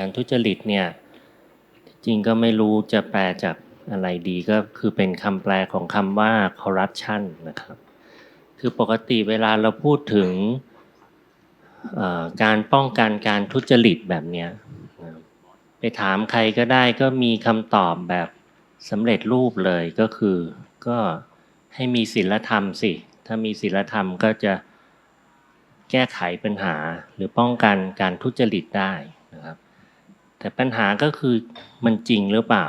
การทุจริตเนี่ยจริงก็ไม่รู้จะแปลจากอะไรดีก็คือเป็นคำแปลของคำว่า corruption นะครับ คือปกติเวลาเราพูดถึงการป้องกันการทุจริตแบบเนี้ยไปถามใครก็ได้ก็มีคำตอบแบบสำเร็จรูปเลยก็คือ ก็ให้มีศีลธรรมสิ ถ้ามีศีลธรรมก็จะแก้ไขปัญหาหรือป้องกันการทุจริตได้ แต่ปัญหาก็คือมันจริงหรือเปล่า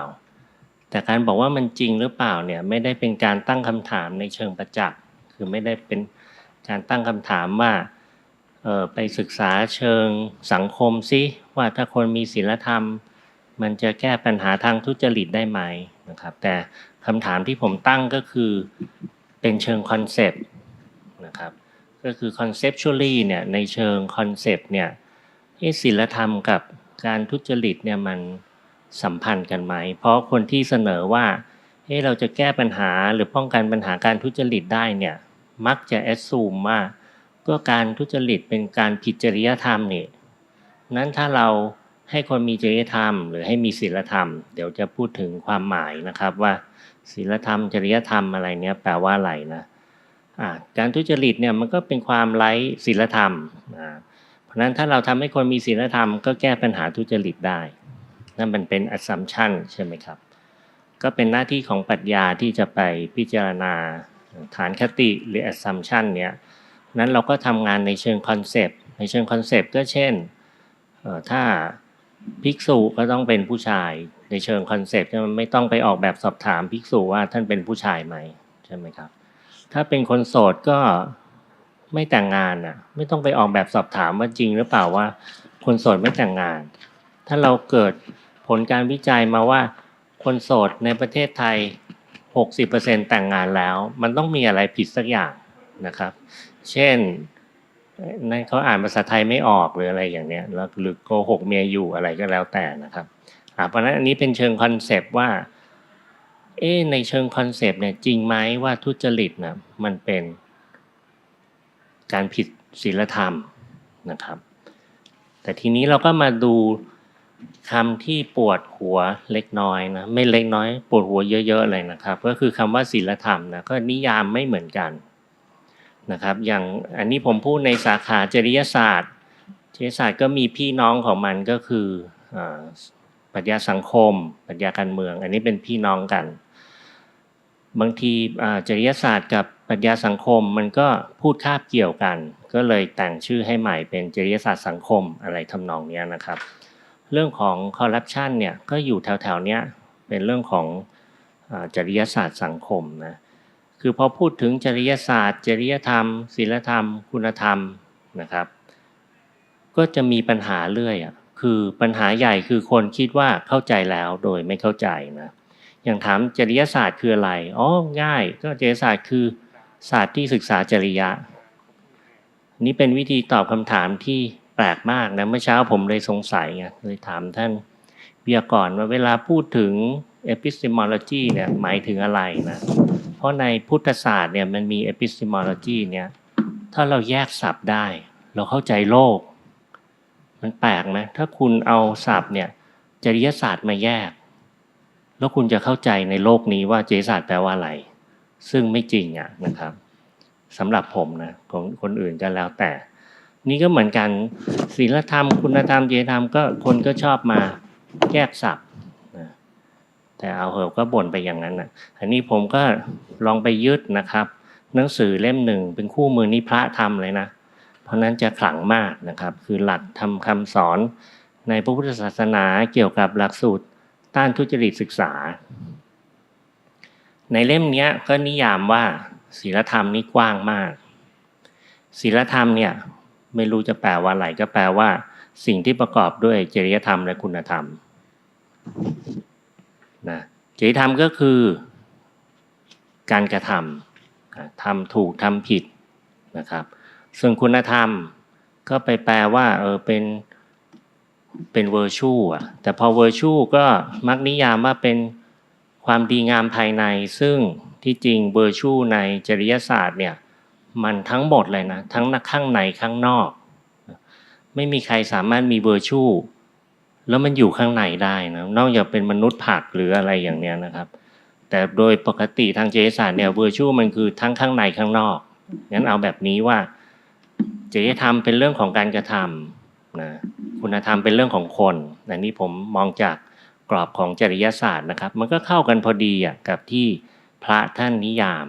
แต่การบอกว่ามันจริงหรือเปล่าเนี่ยไม่ได้เป็นการตั้งคำถามในเชิงประจักษ์คือไม่ได้เป็นการตั้งคำถามว่าไปศึกษาเชิงสังคมซิว่าถ้าคนมีศีลธรรม มันจะแก้ปัญหาทางทุจริตได้ไหมนะครับแต่คำถามที่ผมตั้งก็คือเป็นเชิงคอนเซปต์นะครับก็คือ conceptually เนี่ยในเชิงคอนเซปต์เนี่ยศีลธรรมกับ การทุจริตเนี่ยมันสัมพันธ์กันไหม เพราะคนที่เสนอว่าเฮ้เราจะแก้ปัญหาหรือป้องกันปัญหาการทุจริตได้เนี่ย มักจะแอดซูมว่าก็การทุจริตเป็นการผิดจริยธรรมนี่นั้นถ้าเราให้คนมีจริยธรรม หรือให้มีศีลธรรม เดี๋ยวจะพูดถึงความหมายนะครับว่าศีลธรรม จริยธรรมอะไรเนี่ยแปลว่าอะไรนะอ่าการทุจริตเนี่ยมันก็เป็นความไร้ศีลธรรมอ่า เพราะฉะนั้นถ้าเราทำให้คนมีศีลธรรมก็แก้ปัญหาทุจริตได้ นั่นมันเป็น assumption ใช่ไหมครับ ก็เป็นหน้าที่ของปรัชญาที่จะไปพิจารณาฐานคติหรือ assumption เนี้ยนั้นเราก็ทำงานในเชิงคอนเซปต์ในเชิงคอนเซปต์ก็เช่นถ้าภิกษุก็ต้องเป็นผู้ชายในเชิงคอนเซปต์มันไม่ต้องไปออกแบบสอบถามภิกษุว่าท่านเป็นผู้ชายไหมใช่ไหมครับ ถ้าเป็นคนโสดก็ ไม่แต่งงานอะ ไม่ต้องไปออกแบบสอบถามว่าจริงหรือเปล่าว่า คนโสดไม่แต่งงาน ถ้าเราเกิดผลการวิจัยมาว่า คนโสดในประเทศไทย 60%แต่งงานแล้ว มันต้องมีอะไรผิดสักอย่างนะครับ เช่นนั่นเขาอ่านภาษาไทยไม่ออกหรืออะไรอย่างเนี้ยแล้วหรือโกหกเมียอยู่อะไรก็แล้วแต่นะครับเพราะฉะนั้นอันนี้เป็นเชิงคอนเซปต์ว่า เอ๊ในเชิงคอนเซปต์เนี่ยจริงไหมว่าทุจริตนะมันเป็น การผิดศีลธรรมนะครับ แต่ทีนี้เราก็มาดูคำที่ปวดหัวเล็กน้อยนะไม่เล็กน้อย ปวดหัวเยอะๆเลยนะครับ ก็คือคำว่าศีลธรรมนะก็นิยามไม่เหมือนกันนะครับ อย่างอันนี้ผมพูดในสาขาจริยศาสตร์จริยศาสตร์ก็มีพี่น้องของมันก็คืออปรัชญาสังคมปรัชญาการเมือง อันนี้เป็นพี่น้องกัน บางทีจริยศาสตร์กับ ปรัชญาสังคมมันก็พูดคาบเกี่ยวกัน ก็เลยแต่งชื่อให้ใหม่เป็นจริยศาสตร์สังคมอะไรทำนองนี้นะครับ เรื่องของคอร์รัปชันเนี่ยก็อยู่แถวๆเนี้ยเป็นเรื่องของอาจริยศาสตร์สังคมนะคือพอพูดถึงจริยศาสตร์ จริยธรรมศีลธรรม คุณธรรมนะครับ ก็จะมีปัญหาเรื่อยอะคือปัญหาใหญ่คือคนคิดว่าเข้าใจแล้วโดยไม่เข้าใจนะอย่างถามจริยศาสตร์คืออะไรอ๋อง่าย ก็จริยศาสตร์คือ ศาสตร์ที่ศึกษาจริยะ นี่เป็นวิธีตอบคำถามที่แปลกมากนะเมื่อเช้าผมเลยสงสัยไงเลยถามท่านเบียก่อนว่าเวลาพูดถึง epistemology เนี่ยหมายถึงอะไรนะเพราะในพุทธศาสตร์เนี่ยมันมี epistemology เนี่ยถ้าเราแยกศัพท์ได้ เราเข้าใจโลก มันแปลกไหมถ้าคุณเอาศัพท์เนี่ยจริยศาสตร์มาแยก แล้วคุณจะเข้าใจในโลกนี้ว่าจริยศาสตร์แปลว่าอะไร ซึ่งไม่จริงอะนะครับสำหรับผมนะของคนอื่นก็แล้วแต่ นี่ก็เหมือนกันศีลธรรม คุณธรรมจริยธรรมก็คนก็ชอบมาแยกศัพท์นะแต่เอาเหอะก็บ่นไปอย่างนั้นนะอันนี้ผมก็ลองไปยึดนะครับ หนังสือเล่มหนึ่งเป็นคู่มือนี้พระทำเลยนะ เพราะนั้นจะขลังมากนะครับ คือหลักทำคำสอนในพระพุทธศาสนาเกี่ยวกับหลักสูตรต้านทุจริตศึกษา ในเล่มนี้ก็นิยามว่าศีลธรรมนี่กว้างมากศีลธรรมเนี่ยไม่รู้จะแปลว่าอะไรก็แปลว่า สิ่งที่ประกอบด้วยจริยธรรมและคุณธรรมนะจริยธรรมก็คือ การกระทำทำถูกทำผิดนะครับ ส่วนคุณธรรมก็ไปแปลว่าเออเป็นเป็นเวอร์ชูอะแต่พอเวอร์ชูก็มักนิยามว่าเป็น ความดีงามภายในซึ่งที่จริงเวอร์ชูในจริยศาสตร์เนี่ยมันทั้งหมดเลยนะ ทั้งข้างในข้างนอก ไม่มีใครสามารถมีเวอร์ชูแล้วมันอยู่ข้างในได้นะนอกจากเป็นมนุษย์ผักหรืออะไรอย่างเนี้ยนะครับ แต่โดยปกติทางเจสันเนี่ยเวอร์ชวลมันคือทั้งข้างในข้างนอกงั้นเอาแบบนี้ว่าจริยธรรมเป็นเรื่องของการกระทำนะคุณธรรมเป็นเรื่องของคนอันนี้ผมมองจาก กรอบของจริยศาสตร์นะครับ มันก็เข้ากันพอดีอะกับที่พระท่านนิยาม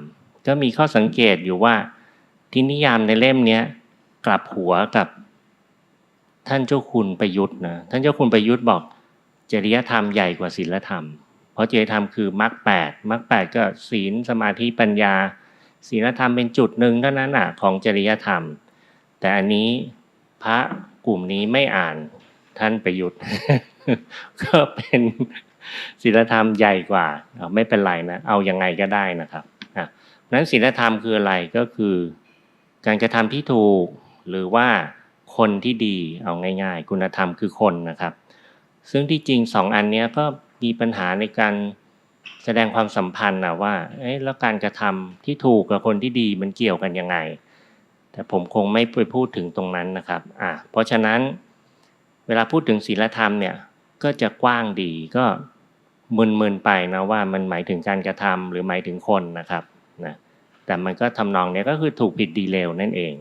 ก็มีข้อสังเกตอยู่ว่าที่นิยามในเล่มนี้กลับหัวกับท่านเจ้าคุณประยุทธ์นะท่านเจ้าคุณประยุทธ์บอกจริยธรรมใหญ่กว่าศีลธรรม เพราะจริยธรรมคือมรรคแปดมรรคแปดก็ศีลสมาธิปัญญา ศีลธรรมเป็นจุดหนึ่งเท่านั้นอะของจริยธรรม แต่อันนี้พระกลุ่มนี้ไม่อ่านท่านประยุทธ์ ก็เป็นศีลธรรมใหญ่กว่าไม่เป็นไรนะเอายังไงก็ได้นะครับอะนั้นศีลธรรมคืออะไรก็คือ การกระทำที่ถูกหรือว่าคนที่ดีเอาง่าย ๆ คุณธรรมคือคนนะครับ ซึ่งที่จริงสองอันนี้ก็มีปัญหาในการแสดงความสัมพันธ์นะว่าเอ๊ะแล้วการกระทำที่ถูกกับคนที่ดีมันเกี่ยวกันยังไง แต่ผมคงไม่ไปพูดถึงตรงนั้นนะครับอะเพราะฉะนั้นเวลาพูดถึงศีลธรรมเนี่ย ก็จะกว้างดีก็มึนๆไปนะว่ามันหมายถึงการกระทำหรือหมายถึงคนนะครับนะแต่มันก็ทำนองเนี้ยก็คือถูกผิดดีเลวนั่นเอง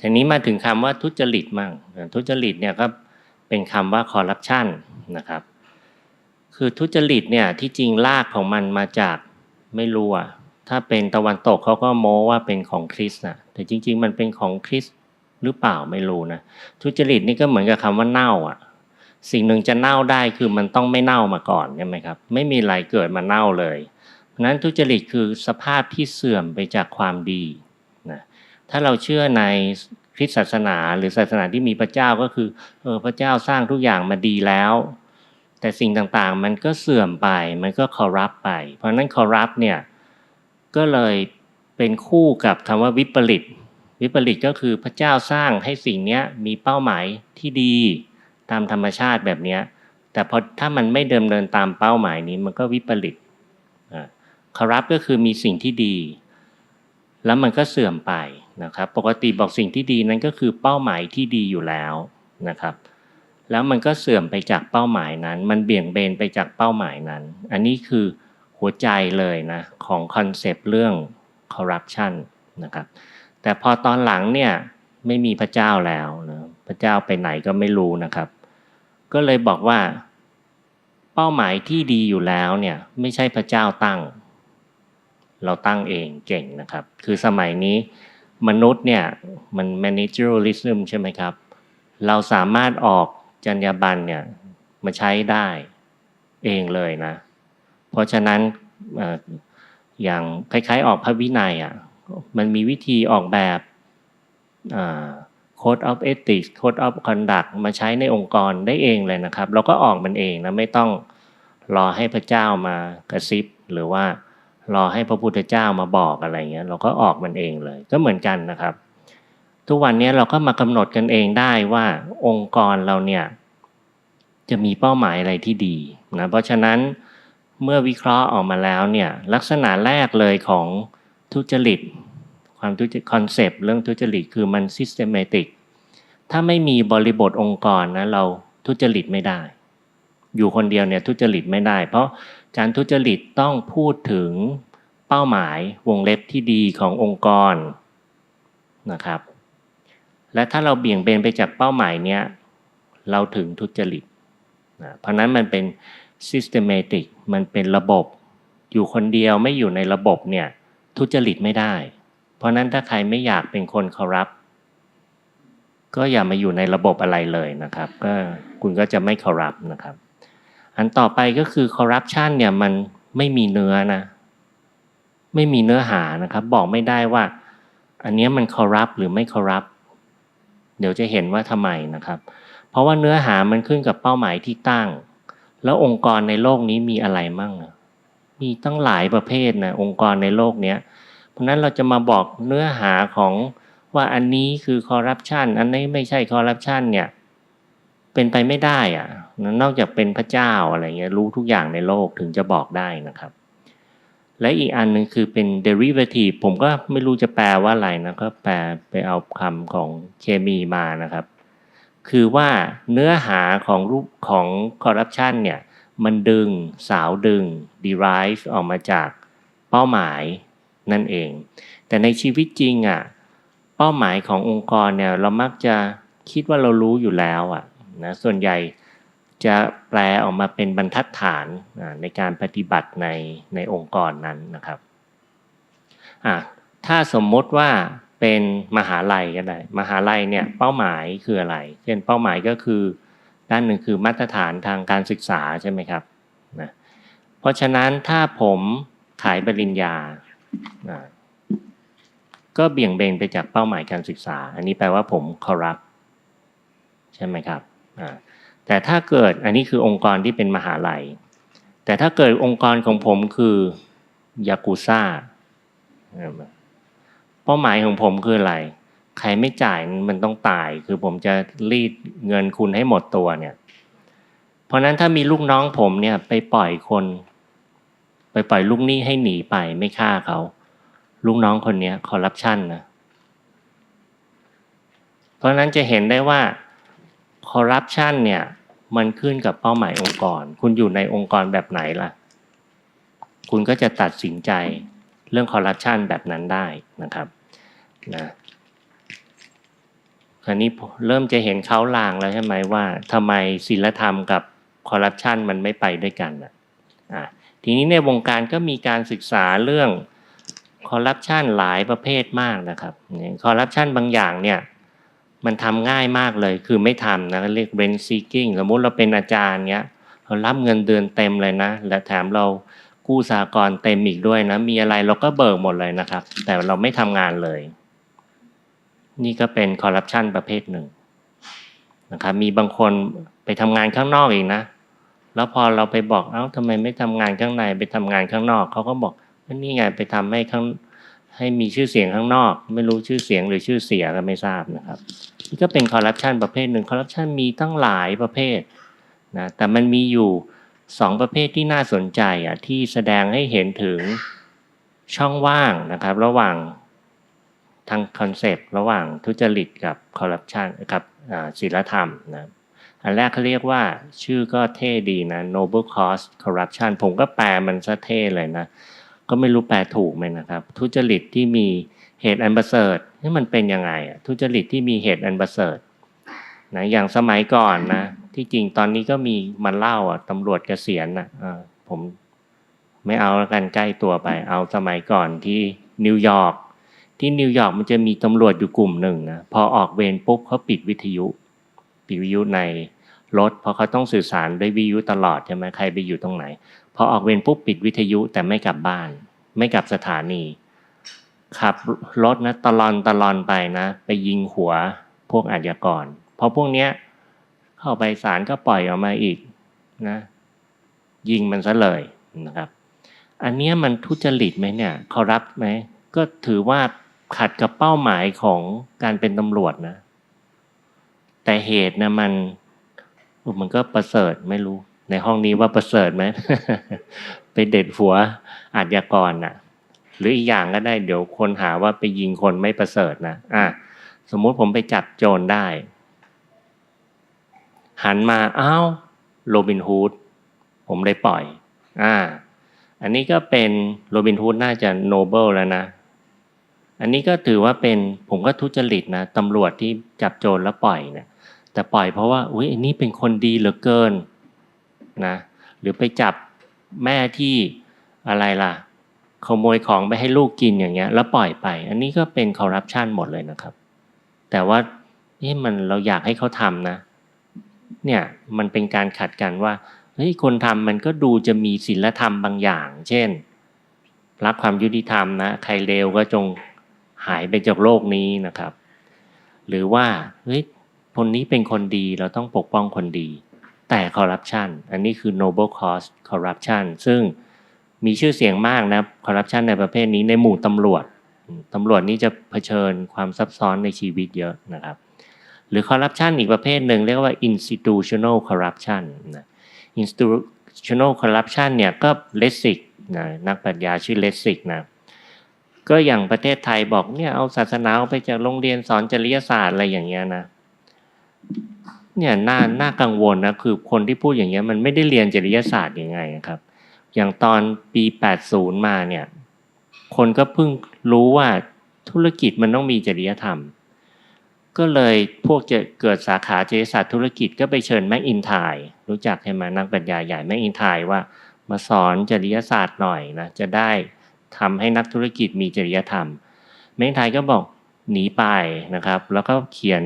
ทีนี้มาถึงคำว่าทุจริตมั่งทุจริตเนี่ยก็เป็นคำว่าคอร์รัปชันนะครับคือทุจริตเนี่ยที่จริงรากของมันมาจากไม่รู้อะถ้าเป็นตะวันตกเขาก็โม้ว่าเป็นของคริสต์นะแต่จริง ๆ มันเป็นของคริสต์ หรือเปล่าไม่รู้นะทุจริตนี่ก็เหมือนกับคำว่าเน่าอะ สิ่งหนึ่งจะเน่าได้คือมันต้องไม่เน่ามาก่อนใช่ไหมครับ ไม่มีอะไรเกิดมาเน่าเลยเพราะฉะนั้นทุจริตคือสภาพที่เสื่อมไปจากความดีนะถ้าเราเชื่อในคริสตศาสนาหรือศาสนาที่มีพระเจ้าก็คือเออพระเจ้าสร้างทุกอย่างมาดีแล้ว แต่สิ่งต่างๆมันก็เสื่อมไปมันก็คอรัปไป เพราะนั้นคอรัปเนี่ยก็เลยเป็นคู่กับคำว่าวิปริต วิปริตก็คือพระเจ้าสร้างให้สิ่งนี้มีเป้าหมายที่ดีตามธรรมชาติแบบนี้แต่พอถ้ามันไม่เดิมเดินตามเป้าหมายนี้มันก็วิปริตครัปก็คือมีสิ่งที่ดี แล้วมันก็เสื่อมไปนะครับ ปกติบอกสิ่งที่ดีนั้นก็คือเป้าหมายที่ดีอยู่แล้วนะครับ แล้วมันก็เสื่อมไปจากเป้าหมายนั้น มันเบี่ยงเบนไปจากเป้าหมายนั้น อันนี้คือหัวใจเลยนะของคอนเซปต์เรื่องคอร์รัปชันนะครับ แต่พอตอนหลังเนี่ยไม่มีพระเจ้าแล้วนะพระเจ้าไปไหนก็ไม่รู้นะครับ ก็เลยบอกว่า เป้าหมายที่ดีอยู่แล้วเนี่ยไม่ใช่พระเจ้าตั้ง เราตั้งเองเก่งนะครับ คือสมัยนี้มนุษย์เนี่ยมัน managerialism ใช่ไหมครับ เราสามารถออกจรรยาบรรณเนี่ยมาใช้ได้เองเลยนะ เพราะฉะนั้นอย่างคล้ายๆออกพระวินัยอะ มันมีวิธีออกแบบ code of ethics code of conduct มาใช้ในองค์กรได้เองเลยนะครับ เราก็ออกมันเองนะไม่ต้องรอให้พระเจ้ามากระซิบ หรือว่ารอให้พระพุทธเจ้ามาบอกอะไรเงี้ย เราก็ออกมันเองเลย ก็เหมือนกันนะครับ ทุกวันนี้เราก็มากำหนดกันเองได้ว่าองค์กรเราเนี่ยจะมีเป้าหมายอะไรที่ดีนะเพราะฉะนั้นเมื่อวิเคราะห์ออกมาแล้วเนี่ยลักษณะแรกเลยของ ทุจริต ความทุจริตคอนเซปต์เรื่องทุจริตคือมัน systematic ถ้าไม่มีบริบทองค์กรนะเราทุจริตไม่ได้ อยู่คนเดียวเนี่ยทุจริตไม่ได้ เพราะการทุจริตต้องพูดถึงเป้าหมายวงเล็บที่ดีขององค์กรนะครับ และถ้าเราเบี่ยงเบนไปจากเป้าหมายเนี้ยเราถึงทุจริตนะเพราะนั้นมันเป็น systematic มันเป็นระบบ อยู่คนเดียวไม่อยู่ในระบบเนี่ย ทุจริตไม่ได้ เพราะนั้นถ้าใครไม่อยากเป็นคนคอรัปก็อย่ามาอยู่ในระบบอะไรเลยนะครับ ก็คุณก็จะไม่คอรัปนะครับ อันต่อไปก็คือคอรัปชันเนี่ยมันไม่มีเนื้อนะ ไม่มีเนื้อหานะครับ บอกไม่ได้ว่า อันนี้มันคอรัปหรือไม่คอรัปเดี๋ยวจะเห็นว่าทำไมนะครับ เพราะว่าเนื้อหามันขึ้นกับเป้าหมายที่ตั้ง แล้วองค์กรในโลกนี้มีอะไรมั่ง มีตั้งหลายประเภทนะองค์กรในโลกเนี้ยเพราะนั้นเราจะมาบอกเนื้อหาของว่าอันนี้คือคอร์รัปชันอันนี้ไม่ใช่คอร์รัปชันเนี่ยเป็นไปไม่ได้อะนอกจากเป็นพระเจ้าอะไรเงี้ยรู้ทุกอย่างในโลกถึงจะบอกได้นะครับ และอีกอันหนึ่งคือเป็น derivative ผมก็ไม่รู้จะแปลว่าอะไรนะก็แปลไปเอาคำของเคมีมานะครับ คือว่าเนื้อหาของรูปของคอร์รัปชันเนี่ย มันดึงสาวดึง derive ออกมาจากเป้าหมายนั่นเอง แต่ในชีวิตจริงอะเป้าหมายขององค์กรเนี่ยเรามักจะคิดว่าเรารู้อยู่แล้วอะนะส่วนใหญ่จะแปลออกมาเป็นบรรทัดฐานในการปฏิบัติในในองค์กรนั้นนะครับอะถ้าสมมติว่าเป็นมหาลัยก็ได้ มหาลัยเนี่ยเป้าหมายคืออะไร เช่นเป้าหมายก็คือ ด้านหนึ่งคือมาตรฐานทางการศึกษาใช่ไหมครับนะเพราะฉะนั้นถ้าผมขายปริญญานะก็เบี่ยงเบนไปจากเป้าหมายการศึกษา อันนี้แปลว่าผมคอรัปใช่ไหมครับแต่ถ้าเกิดอันนี้คือองค์กรที่เป็นมหาลัย แต่ถ้าเกิดองค์กรของผมคือยากูซ่าเป้าหมายของผมคืออะไร ใครไม่จ่ายมันต้องตาย คือผมจะรีดเงินคุณให้หมดตัวเนี่ย เพราะนั้นถ้ามีลูกน้องผมเนี่ย ไปปล่อยคน ไปปล่อยลูกหนี้ให้หนีไปไม่ฆ่าเขาลูกน้องคนนี้คอร์รัปชันนะเพราะนั้นจะเห็นได้ว่าคอร์รัปชันเนี่ย มันขึ้นกับเป้าหมายองค์กร คุณอยู่ในองค์กรแบบไหนล่ะ คุณก็จะตัดสินใจเรื่องคอร์รัปชันแบบนั้นได้นะครับนะ ราวนี้เริ่มจะเห็นเขาลางแล้วใช่ไหมว่าทำไมศีลธรรมกับคอร์รัปชันมันไม่ไปด้วยกันอะทีนี้ในวงการก็มีการศึกษาเรื่องคอร์รัปชันหลายประเภทมากนะครับคอร์รัปชันบางอย่างเนี่ยมันทำง่ายมากเลยคือไม่ทำนะเรียก rent seeking สมมติเราเป็นอาจารย์เงี้ยเรารับเงินเดือนเต็มเลยนะ และแถมเรากู้สากรณ์เต็มอีกด้วยนะ มีอะไรเราก็เบิกหมดเลยนะครับ แต่เราไม่ทำงานเลย นี่ก็เป็นคอร์รัปชันประเภทหนึ่งนะครับมีบางคนไปทำงานข้างนอกอีกนะ แล้วพอเราไปบอกเอ้าทำไมไม่ทำงานข้างในไปทำงานข้างนอกเขาก็บอกนี่ไงไปทำให้ข้างให้มีชื่อเสียงข้างนอก ไม่รู้ชื่อเสียงหรือชื่อเสียก็ไม่ทราบนะครับนี่ก็เป็นคอร์รัปชันประเภทหนึ่งคอร์รัปชันมีตั้งหลายประเภทนะแต่มันมีอยู่สองประเภทที่น่าสนใจอะที่แสดงให้เห็นถึงช่องว่างนะครับ ระหว่าง ทางคอนเซปต์ระหว่างทุจริตกับคอร์รัปชันกับศีลธรรมนะอันแรกเขาเรียกว่าชื่อก็เท่ดีนะ noble cause corruption ผมก็แปลมันซะเท่เลยนะ ก็ไม่รู้แปลถูกไหมนะครับ ทุจริตที่มีเหตุอันประเสริฐนี่มันเป็นยังไงอะทุจริตที่มีเหตุอันประเสริฐนะอย่างสมัยก่อนนะ ที่จริงตอนนี้ก็มีมันเล่าอะตำรวจเกษียณอะผมไม่เอาแล้วกันใกล้ตัวไป เอาสมัยก่อนที่นิวยอร์ก ที่นิวยอร์กมันจะมีตำรวจอยู่กลุ่มหนึ่งนะพอออกเวรปุ๊บเขาปิดวิทยุ ปิดวิทยุในรถเพราะเขาต้องสื่อสารด้วยวิทยุตลอดใช่ไหมใครไปอยู่ตรงไหน พอออกเวรปุ๊บปิดวิทยุแต่ไม่กลับบ้าน ไม่กลับสถานีขับรถนะตลอนตลอนไปนะ ไปยิงหัวพวกอาชญากรพอพวกเนี้ยเข้าไปศาลก็ปล่อยออกมาอีกนะ ยิงมันซะเลยนะครับ อันนี้มันทุจริตไหมเนี่ยเขารับไหมก็ถือว่า ขัดกับเป้าหมายของการเป็นตำรวจนะ แต่เหตุนะมันมันก็ประเสริฐไม่รู้ ในห้องนี้ว่าประเสริฐไหมไปเด็ดหัวอาชญากรนะ่ะ หรืออีกอย่างก็ได้เดี๋ยวคนหาว่าไปยิงคนไม่ประเสริฐนะอะสมมุติผมไปจับโจรได้ หันมาอ้าวโรบินฮูดผมได้ปล่อย อ่า อันนี้ก็เป็นโรบินฮูดน่าจะโนเบิลแล้วนะ อันนี้ก็ถือว่าเป็นผมก็ทุจริตนะตำรวจที่จับโจรแล้วปล่อยเนะี่ยแต่ปล่อยเพราะว่าอุ้ยอันนี้เป็นคนดีเหลือเกินนะหรือไปจับแม่ที่อะไรล่ะขโมยของไปให้ลูกกินอย่างเงี้ย แล้วปล่อยไป อันนี้ก็เป็นคอร์รัปชันหมดเลยนะครับ แต่ว่านี่มันเราอยากให้เขาทำนะ เนี่ยมันเป็นการขัดกันว่าเฮ้ยคนทำมันก็ดูจะมีศีลธรรมบางอย่าง เช่น รักความยุติธรรมนะ ใครเลวก็จง หายไปจากโลกนี้นะครับ หรือว่าเฮ้ยคนนี้เป็นคนดีเราต้องปกป้องคนดี แต่คอร์รัปชันอันนี้คือ noble cause corruption ซึ่งมีชื่อเสียงมากนะคอร์รัปชันในประเภทนี้ในหมู่ตำรวจตำรวจนี่จะเผชิญความซับซ้อนในชีวิตเยอะนะครับ หรือคอร์รัปชันอีกประเภทหนึ่งเรียกว่า institutional corruption นะ institutional corruption เนี่ยก็เลสิกนะนักปรัชญาชื่อเลสิกนะ ก็อย่างประเทศไทยบอกเนี่ยเอาศาสนาไปจากโรงเรียนสอนจริยศาสตร์อะไรอย่างเงี้ยนะเนี่ยน่าน่ากังวลนะคือคนที่พูดอย่างเงี้ยมันไม่ได้เรียนจริยศาสตร์ยังไงครับ อย่างตอนปี 80 มาเนี่ย คนก็เพิ่งรู้ว่าธุรกิจมันต้องมีจริยธรรม ก็เลยพวกจะเกิดสาขาจริยศาสตร์ธุรกิจก็ไปเชิญแม็กอินไทยรู้จักใช่ไหมนักปัญญาใหญ่แม็กอินไทยว่ามาสอนจริยศาสตร์หน่อยนะจะได้ ทำให้นักธุรกิจมีจริยธรรมแม็กอินไทยก็บอกหนีไปนะครับ แล้วก็เขียน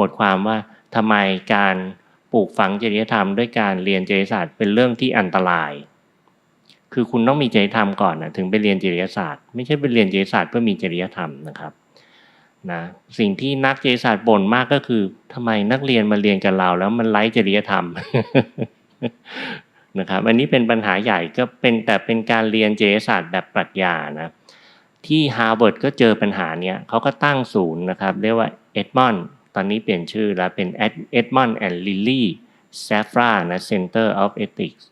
บทความว่าทำไมการปลูกฝังจริยธรรม ด้วยการเรียนจริยศาสตร์เป็นเรื่องที่อันตราย คือคุณต้องมีจริยธรรมก่อนนะถึงไปเรียนจริยศาสตร์ ไม่ใช่ไปเรียนจริยศาสตร์เพื่อมีจริยธรรมนะครับนะสิ่งที่นักจริยศาสตร์บ่นมากก็คือทำไมนักเรียนมาเรียนกับเราแล้วมันไร้จริยธรรม นะครับอันนี้เป็นปัญหาใหญ่ก็เป็นแต่เป็นการเรียนจริยศาสตร์แบบปรัชญานะที่ฮาร์วาร์ดก็เจอปัญหาเนี้ยเขาก็ตั้งศูนย์นะครับ เรียกว่าเอ็ดมอนด์ตอนนี้เปลี่ยนชื่อแล้วเป็นเอ็ดมอนด์แอนด์ลิลลี่แซฟรานะ Center of Ethics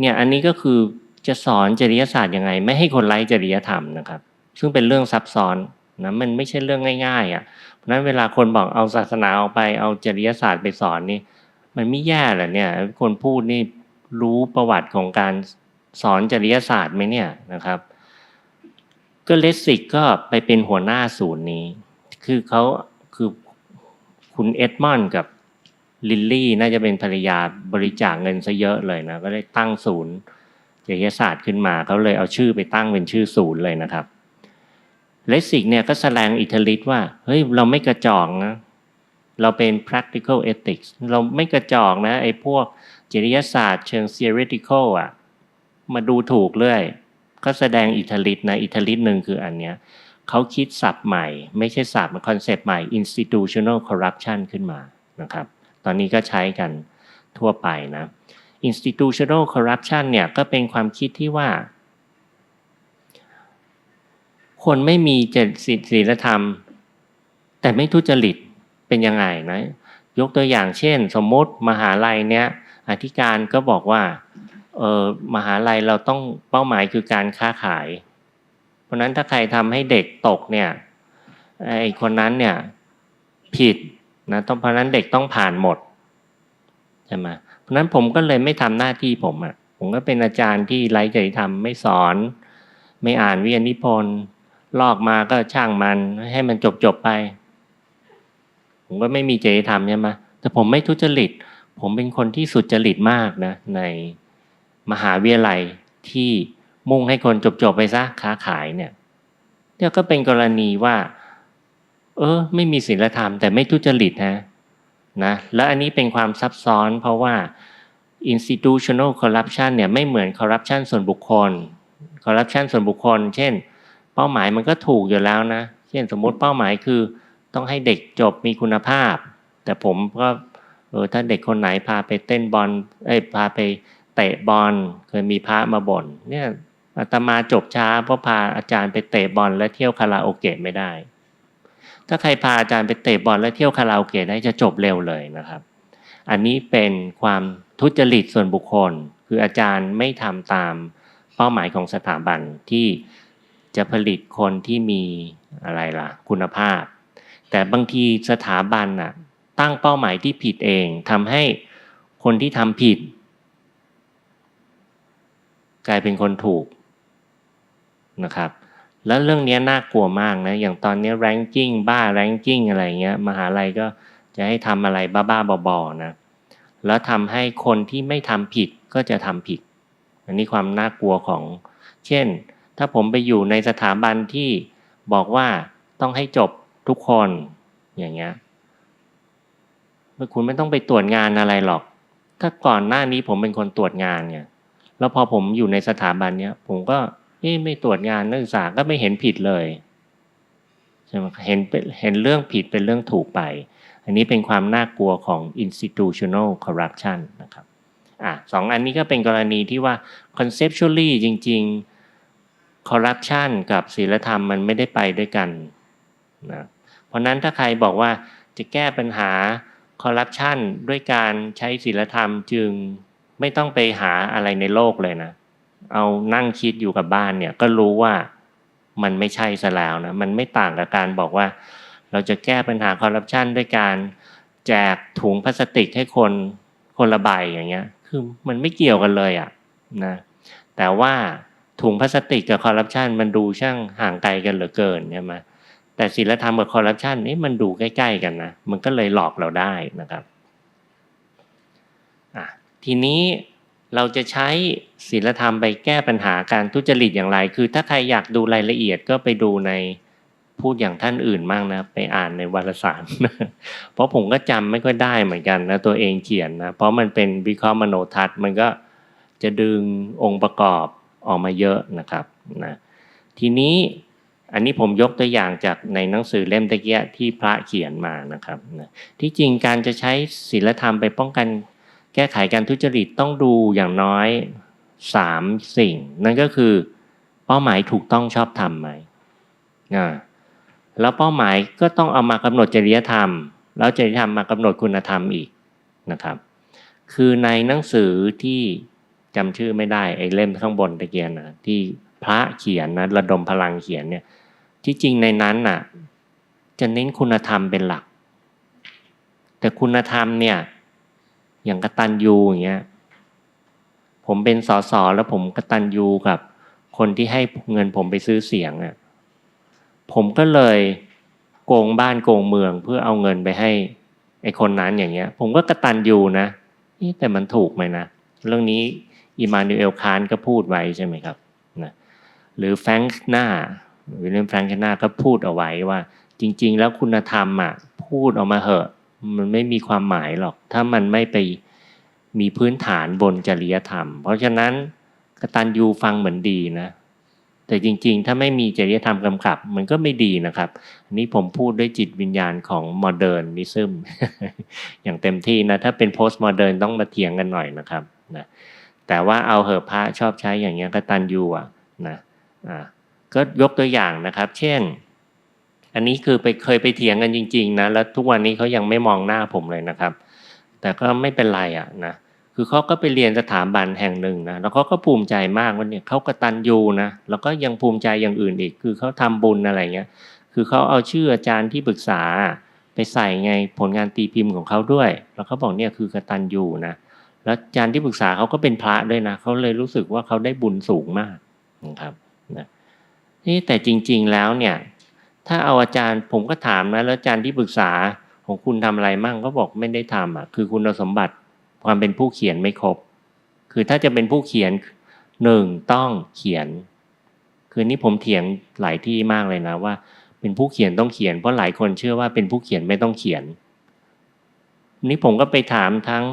เนี่ยอันนี้ก็คือจะสอนจริยศาสตร์ยังไง ไม่ให้คนไร้จริยธรรมนะครับ ซึ่งเป็นเรื่องซับซ้อนนะมันไม่ใช่เรื่องง่ายๆอะ่ะเพราะฉะนั้นเวลาคนบอกเอาศาสนาออกไปเอาจริยศาสตร์ไปสอนนี่ มันไม่แย่เหรอเนี่ย คนพูดนี่รู้ประวัติของการสอนจริยศาสตร์ไหมเนี่ยนะครับ ก็เลสิกก็ไปเป็นหัวหน้าศูนย์นี้ คือเขาคือคุณเอ็ดมอนด์กับลิลลี่น่าจะเป็นภรรยาบริจาคเงินซะเยอะเลยนะ ก็ได้ตั้งศูนย์จริยศาสตร์ขึ้นมาเขาเลยเอาชื่อไปตั้งเป็นชื่อศูนย์เลยนะครับเลสิกเนี่ยก็แสดงอิทธิฤทธิ์ว่าเฮ้ยเราไม่กระจอกนะ เราเป็น practical ethics เราไม่กระจอกนะไอ้พวกจริยศาสตร์เชิง theoretical อะมาดูถูกเลยก็แสดงอิทธิฤทธิ์นะอิทธิฤทธิ์หนึ่งคืออันเนี้ยเขาคิดศัพท์ใหม่ ไม่ใช่ศัพท์คอนเซปต์ใหม่ institutional corruption ขึ้นมานะครับ ตอนนี้ก็ใช้กันทั่วไปนะ institutional corruption เนี่ยก็เป็นความคิดที่ว่า คนไม่มีจริตศีลธรรม แต่ไม่ทุจริต เป็นยังไงนะยกตัวอย่างเช่น สมมติมหาลัยเนี้ยอธิการก็บอกว่าเออมหาลัยเราต้องเป้าหมายคือการค้าขาย เพราะนั้นถ้าใครทำให้เด็กตกเนี่ยไอคนนั้นเนี่ยผิดนะต้องเพราะนั้นเด็กต้องผ่านหมดใช่ไหมเพราะนั้นผมก็เลยไม่ทำหน้าที่ผมอะผมก็เป็นอาจารย์ที่ไร้จริยธรรมไม่สอน ไม่อ่านวิทยานิพนธ์ลอกมาก็ช่างมันให้มันจบจบไป ผมก็ไม่มีจริยธรรมใช่ไหมแต่ผมไม่ทุจริต ผมเป็นคนที่สุจริตมากนะในมหาวิทยาลัยที่มุ่งให้คนจบจบไปซะค้าขายเนี่ยเนี่ยก็เป็นกรณีว่า เออ ไม่มีศีลธรรมแต่ไม่ทุจริตฮะนะและอันนี้เป็นความซับซ้อนเพราะว่า institutional corruption เนี่ยไม่เหมือน corruption ส่วนบุคคล corruption ส่วนบุคคล เช่น เป้าหมายมันก็ถูกอยู่แล้วนะ เช่นสมมติเป้าหมายคือ ต้องให้เด็กจบมีคุณภาพ แต่ผมก็เออถ้าเด็กคนไหนพาไปเต้นบอลเอ้ยพาไปเตะบอลเคยมีพระมาบ่นเนี่ยอาตมาจบช้าเพราะพาอาจารย์ไปเตะบอลและเที่ยวคาราโอเกะไม่ได้ ถ้าใครพาอาจารย์ไปเตะบอลและเที่ยวคาราโอเกะได้จะจบเร็วเลยนะครับ อันนี้เป็นความทุจริตส่วนบุคคล คืออาจารย์ไม่ทำตามเป้าหมายของสถาบันที่จะผลิตคนที่มีอะไรล่ะ คุณภาพ แต่บางทีสถาบันน่ะตั้งเป้าหมายที่ผิดเองทำให้คนที่ทำผิด กลายเป็นคนถูกนะครับ แล้วเรื่องนี้น่ากลัวมากนะ อย่างตอนนี้แรงกิ้งบ้าแรงกิ้งอะไรเงี้ยมหาลัยก็จะให้ทำอะไรบ้าๆบอๆนะ แล้วทำให้คนที่ไม่ทำผิดก็จะทำผิด อันนี้ความน่ากลัวของ เช่น ถ้าผมไปอยู่ในสถาบันที่บอกว่าต้องให้จบ ทุกคนอย่างเงี้ยคุณไม่ต้องไปตรวจงานอะไรหรอก ถ้าก่อนหน้านี้ผมเป็นคนตรวจงานเนี่ยแล้วพอผมอยู่ในสถาบันเนี้ยผมก็ไม่ตรวจงานนักศึกษาก็ไม่เห็นผิดเลยใช่ไหมเห็นเห็นเรื่องผิดเป็นเรื่องถูกไป อันนี้เป็นความน่ากลัวของ institutional corruption นะครับอะสองอันนี้ก็เป็นกรณีที่ว่า conceptually จริง ๆ corruption กับศีลธรรมมันไม่ได้ไปด้วยกัน นะเพราะนั้นถ้าใครบอกว่าจะแก้ปัญหาคอร์รัปชันด้วยการใช้ศีลธรรมจึงไม่ต้องไปหาอะไรในโลกเลยนะ เอานั่งคิดอยู่กับบ้านเนี่ยก็รู้ว่ามันไม่ใช่ซะแล้วนะ มันไม่ต่างกับการบอกว่า เราจะแก้ปัญหาคอร์รัปชันด้วยการแจกถุงพลาสติกให้คนคนละใบอย่างเงี้ย คือมันไม่เกี่ยวกันเลยอะนะ แต่ว่าถุงพลาสติกกับคอร์รัปชันมันดูช่างห่างไกลกันเหลือเกินใช่ไหม แต่ศีลธรรมกับคอร์รัปชันนี่มันดูใกล้ ๆ กันนะ มันก็เลยหลอกเราได้นะครับทีนี้เราจะใช้ศีลธรรมไปแก้ปัญหาการทุจริตอย่างไร คือถ้าใครอยากดูรายละเอียดก็ไปดูในพูดอย่างท่านอื่นมั่งนะ ไปอ่านในวารสาร เพราะผมก็จำไม่ค่อยได้เหมือนกันนะตัวเองเขียนนะ เพราะมันเป็นวิเคราะห์มโนทัศน์ มันก็จะดึงองค์ประกอบออกมาเยอะนะครับนะทีนี้ อันนี้ผมยกตัวอย่างจากในหนังสือเล่มตะเกียที่พระเขียนมานะครับที่จริงการจะใช้ศีลธรรมไปป้องกันแก้ไขการทุจริตต้องดูอย่างน้อยสามสิ่ง นั่นก็คือเป้าหมายถูกต้องชอบธรรมไหมอ่าแล้วเป้าหมายก็ต้องเอามากำหนดจริยธรรม แล้วจริยธรรมมากำหนดคุณธรรมอีกนะครับ คือในหนังสือที่จำชื่อไม่ได้ไอ้เล่มข้างบนตะเกียนนะที่พระเขียนนะระดมพลังเขียนเนี่ย ที่จริงในนั้นน่ะ จะเน้นคุณธรรมเป็นหลัก แต่คุณธรรมเนี่ย อย่างกตัญญูอย่างเงี้ยผมเป็นสสแล้วผมกตัญญูกับคนที่ให้เงินผมไปซื้อเสียงอะผมก็เลยโกงบ้านโกงเมืองเพื่อเอาเงินไปให้ไอคนนั้นอย่างเงี้ย ผมก็กระตันยูนะนี่แต่มันถูกไหมนะ เรื่องนี้อิมานูเอลคานก็พูดไว้ใช่ไหมครับนะหรือแฟรงค์หน้า วิลเลียมแฟรงค์หน้าก็พูดเอาไว้ว่า จริง ๆ แล้วคุณธรรมอะพูดออกมาเหอะ มันไม่มีความหมายหรอก ถ้ามันไม่ไปมีพื้นฐานบนจริยธรรม เพราะฉะนั้นกตันยูฟังเหมือนดีนะ แต่จริง ๆ ถ้าไม่มีจริยธรรมกำกับ มันก็ไม่ดีนะครับ อันนี้ผมพูดด้วยจิตวิญญาณของโมเดิร์นนิซึมอย่างเต็มที่นะ ถ้าเป็นโพสต์โมเดิร์นต้องมาเถียงกันหน่อยนะครับนะแต่ว่าเอาเหอะพระชอบใช้อย่างเงี้ยกตันยูอะนะอ่า ก็ยกตัวอย่างนะครับ เช่น อันนี้คือไปเคยไปเถียงกันจริง ๆ นะ แล้วทุกวันนี้เขายังไม่มองหน้าผมเลยนะครับ แต่ก็ไม่เป็นไรอะนะคือเขาก็ไปเรียนสถาบันแห่งหนึ่งนะแล้วเขาก็ภูมิใจมากว่าเนี่ยเขากระตันยูนะแล้วก็ยังภูมิใจอย่างอื่นอีก คือเขาทำบุญอะไรเงี้ย คือเขาเอาชื่ออาจารย์ที่ปรึกษา ไปใส่ไงผลงานตีพิมพ์ของเขาด้วย แล้วเขาบอกเนี่ยคือกระตันยูนะแล้วอาจารย์ที่ปรึกษาเขาก็เป็นพระด้วยนะเขาเลยรู้สึกว่าเขาได้บุญสูงมากนะครับ นี่แต่จริง ๆแล้วเนี่ย ถ้าเอาอาจารย์ผมก็ถามนะแล้วอาจารย์ที่ปรึกษาของคุณทำอะไรมั่งก็บอกไม่ได้ทำอะคือคุณสมบัติความเป็นผู้เขียนไม่ครบ คือถ้าจะเป็นผู้เขียนหนึ่งต้องเขียน คือนี่ผมเถียงหลายที่มากเลยนะว่า เป็นผู้เขียนต้องเขียน เพราะหลายคนเชื่อว่าเป็นผู้เขียนไม่ต้องเขียน นี่ผมก็ไปถามทั้ง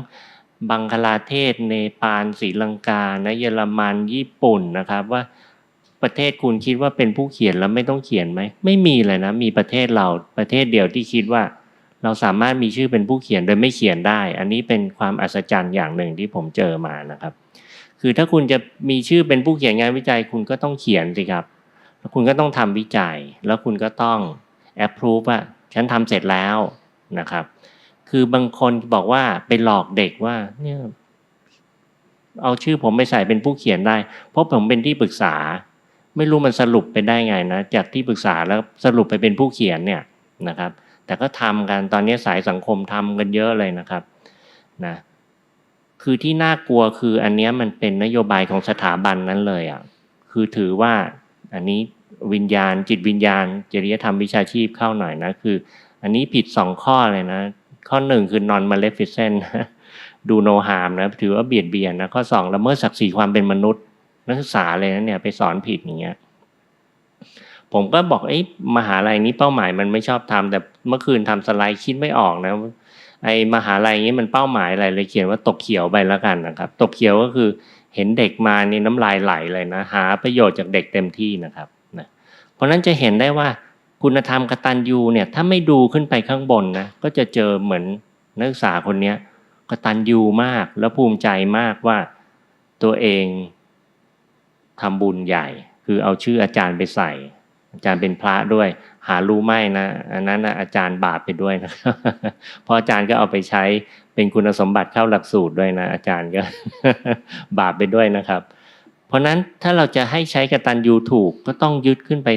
บังคลาเทศเนปาลศรีลังกานะเยอรมันญี่ปุ่นนะครับว่า ประเทศคุณคิดว่าเป็นผู้เขียนแล้วไม่ต้องเขียนไหม ไม่มีเลยนะ มีประเทศเราประเทศเดียวที่คิดว่า เราสามารถมีชื่อเป็นผู้เขียนโดยไม่เขียนได้ อันนี้เป็นความอัศจรรย์อย่างหนึ่งที่ผมเจอมานะครับ คือถ้าคุณจะมีชื่อเป็นผู้เขียนงานวิจัย คุณก็ต้องเขียนสิครับแล้วคุณก็ต้องทำวิจัย แล้วคุณก็ต้องแอปพรูฟว่าฉันทำเสร็จแล้วนะครับ คือบางคนบอกว่าไปหลอกเด็กว่าเนี่ยเอาชื่อผมไปใส่เป็นผู้เขียนได้ เพราะผมเป็นที่ปรึกษา ไม่รู้มันสรุปไปได้ไงนะจากที่ปรึกษาแล้วสรุปไปเป็นผู้เขียนเนี่ยนะครับ แต่ก็ทำกันตอนนี้สายสังคมทำกันเยอะเลยนะครับนะคือที่น่ากลัวคืออันนี้มันเป็นนโยบายของสถาบันนั้นเลยอะคือถือว่าอันนี้วิญญาณ จิตวิญญาณ จริยธรรมวิชาชีพเข้าหน่อยนะคือ อันนี้ผิดสองข้อเลยนะ ข้อหนึ่งคือนอนมาเลฟิเซนดูโนฮามนะถือว่าเบียดเบียนนะข้อสองละเมิดศักดิ์ศรีความเป็นมนุษย์ นักศึกษาเลยนะเนี่ยไปสอนผิดอย่างเงี้ยผมก็บอกไอ้มหาลัยนี้เป้าหมายมันไม่ชอบทำแต่เมื่อคืนทำสไลด์คิดไม่ออกนะ ไอ้มหาลัยนี้มันเป้าหมายอะไรเลยเขียนว่าตกเขียวไปแล้วกันนะครับ ตกเขียวก็คือเห็นเด็กมานี่น้ำลายไหลเลยนะ หาประโยชน์จากเด็กเต็มที่นะครับนะเพราะนั้นจะเห็นได้ว่าคุณธรรมกตัญญูเนี่ยถ้าไม่ดูขึ้นไปข้างบนนะก็จะเจอเหมือนนักศึกษาคนเนี้ยกตัญญูมากแล้วภูมิใจมากว่าตัวเอง ทำบุญใหญ่ คือเอาชื่ออาจารย์ไปใส่ อาจารย์เป็นพระด้วย หารู้ไหมนะอันนั้นอาจารย์บาปไปด้วยนะเพราะอาจารย์ก็เอาไปใช้เป็นคุณสมบัติเข้าหลักสูตรด้วยนะ อาจารย์ก็บาปไปด้วยนะครับ เพราะนั้นถ้าเราจะให้ใช้กตัญญูถูกก็ต้องยึดขึ้นไป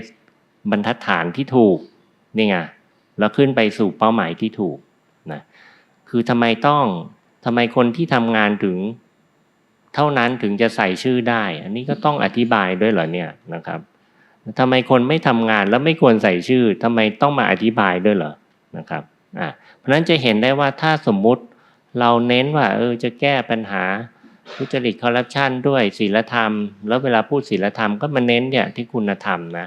บรรทัดฐานที่ถูกนี่ไงแล้วขึ้นไปสู่เป้าหมายที่ถูกนะคือทำไมต้องทำไมคนที่ทำงานถึง เท่านั้นถึงจะใส่ชื่อได้ อันนี้ก็ต้องอธิบายด้วยเหรอเนี่ยนะครับทำไมคนไม่ทำงานแล้วไม่ควรใส่ชื่อทำไมต้องมาอธิบายด้วยเหรอนะครับอ่าเพราะนั้นจะเห็นได้ว่าถ้าสมมุติเราเน้นว่าเออจะแก้ปัญหาทุจริตคอร์รัปชันด้วยศีลธรรม แล้วเวลาพูดศีลธรรมก็มาเน้นเนี่ยที่คุณธรรมนะ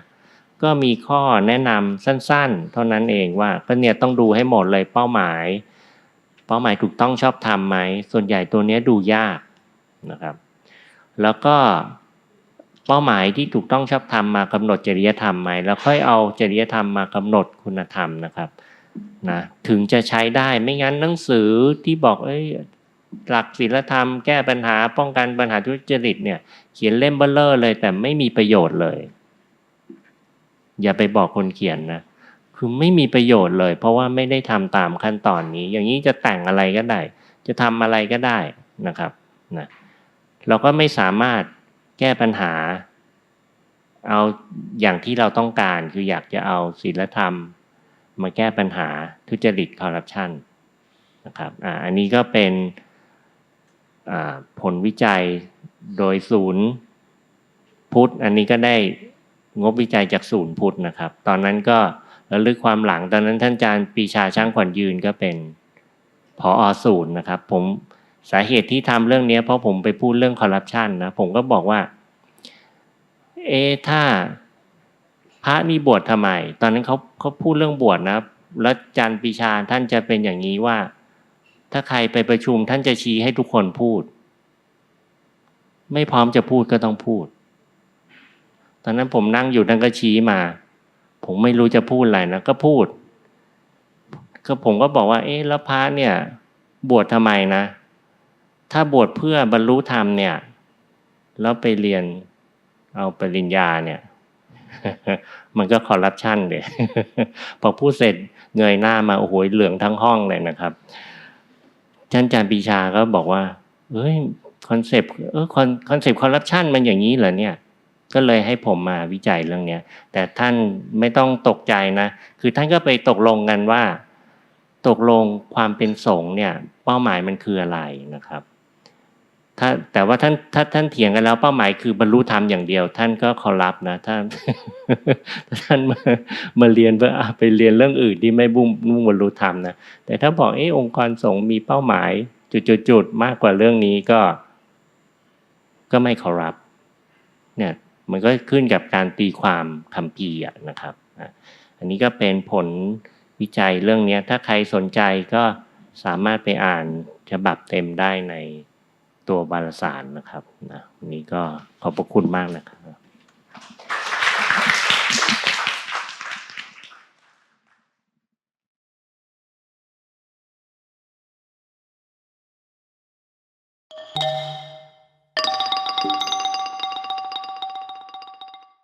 ก็มีข้อแนะนำสั้นๆ เท่านั้นเองว่าก็เนี่ยต้องดูให้หมดเลยเป้าหมาย เป้าหมายถูกต้องชอบธรรมไหมส่วนใหญ่ตัวเนี้ยดูยาก นะครับ แล้วก็เป้าหมายที่ถูกต้องชอบธรรมมากำหนดจริยธรรมไหมแล้วค่อยเอาจริยธรรมมากำหนดคุณธรรมนะครับนะถึงจะใช้ได้ไม่งั้นหนังสือที่บอกเอ้ยหลักศีลธรรมแก้ปัญหาป้องกันปัญหาทุจริตเนี่ย เขียนเล่มเบลเลอร์เลย แต่ไม่มีประโยชน์เลย อย่าไปบอกคนเขียนนะคือไม่มีประโยชน์เลย เพราะว่าไม่ได้ทำตามขั้นตอนนี้ อย่างนี้จะแต่งอะไรก็ได้ จะทำอะไรก็ได้นะครับนะ เราก็ไม่สามารถแก้ปัญหา เอาอย่างที่เราต้องการคืออยากจะเอาศีลธรรม มาแก้ปัญหาทุจริตคอร์รัปชันนะครับออันนี้ก็เป็นผลวิจัยโดยศูนย์พุทธ อันนี้ก็ได้งบวิจัยจากศูนย์พุทธนะครับ ตอนนั้นก็ระลึกความหลังตอนนั้นท่านอาจารย์ปีชาช่างขวัญยืนก็เป็นพออศูนย์นะครับ ผม สาเหตุที่ทำเรื่องนี้เพราะผมไปพูดเรื่องคอร์รัปชันนะผมก็บอกว่า เอถ้าพระนี่บวชทำไม ตอนนั้นเขาเขาพูดเรื่องบวชนะแล้วจารย์ปรีชาท่านจะเป็นอย่างนี้ว่า ถ้าใครไปประชุมท่านจะชี้ให้ทุกคนพูด ไม่พร้อมจะพูดก็ต้องพูด ตอนนั้นผมนั่งอยู่ท่านก็ชี้มา ผมไม่รู้จะพูดอะไรนะก็พูด ก็ผมก็บอกว่า เอ๊ะแล้วพระเนี่ย บวชทำไมนะ ถ้าบวชเพื่อบรรลุธรรมเนี่ย แล้วไปเรียนเอาปริญญาเนี่ย มันก็คอร์รัปชันเลยพอพูดเสร็จเงยหน้ามาโอ้โหเหลืองทั้งห้องเลยนะครับท่านอาจารย์ปีชาก็บอกว่า เอ้ยคอนเซปต์เออคอนคอนเซปต์คอร์รัปชันมันอย่างนี้เหรอเนี่ย ก็เลยให้ผมมาวิจัยเรื่องเนี้ย แต่ท่านไม่ต้องตกใจนะ คือท่านก็ไปตกลงกันว่า ตกลงความเป็นสงฆ์เนี่ย เป้าหมายมันคืออะไรนะครับ ถ้าแต่ว่าท่านถ้าท่านเถียงกันแล้วเป้าหมายคือบรรลุธรรมอย่างเดียว ท่านก็เคารพนะท่านท่านมามาเรียนเพื่อไปเรียนเรื่องอื่นที่ไม่บุ่งมุ่งบรรลุธรรมนะแต่ถ้าบอกเออองค์กรสงฆ์มีเป้าหมายจุดๆๆมากกว่าเรื่องนี้ก็ ก็ไม่เคารพเนี่ย มันก็ขึ้นกับการตีความคำพีอะนะครับอันนี้ก็เป็นผลวิจัยเรื่องนี้ถ้าใครสนใจก็สามารถไปอ่านฉบับเต็มได้ใน ตัวบารสารนะครับนะนี้ก็ขอบพระคุณมากนะครับ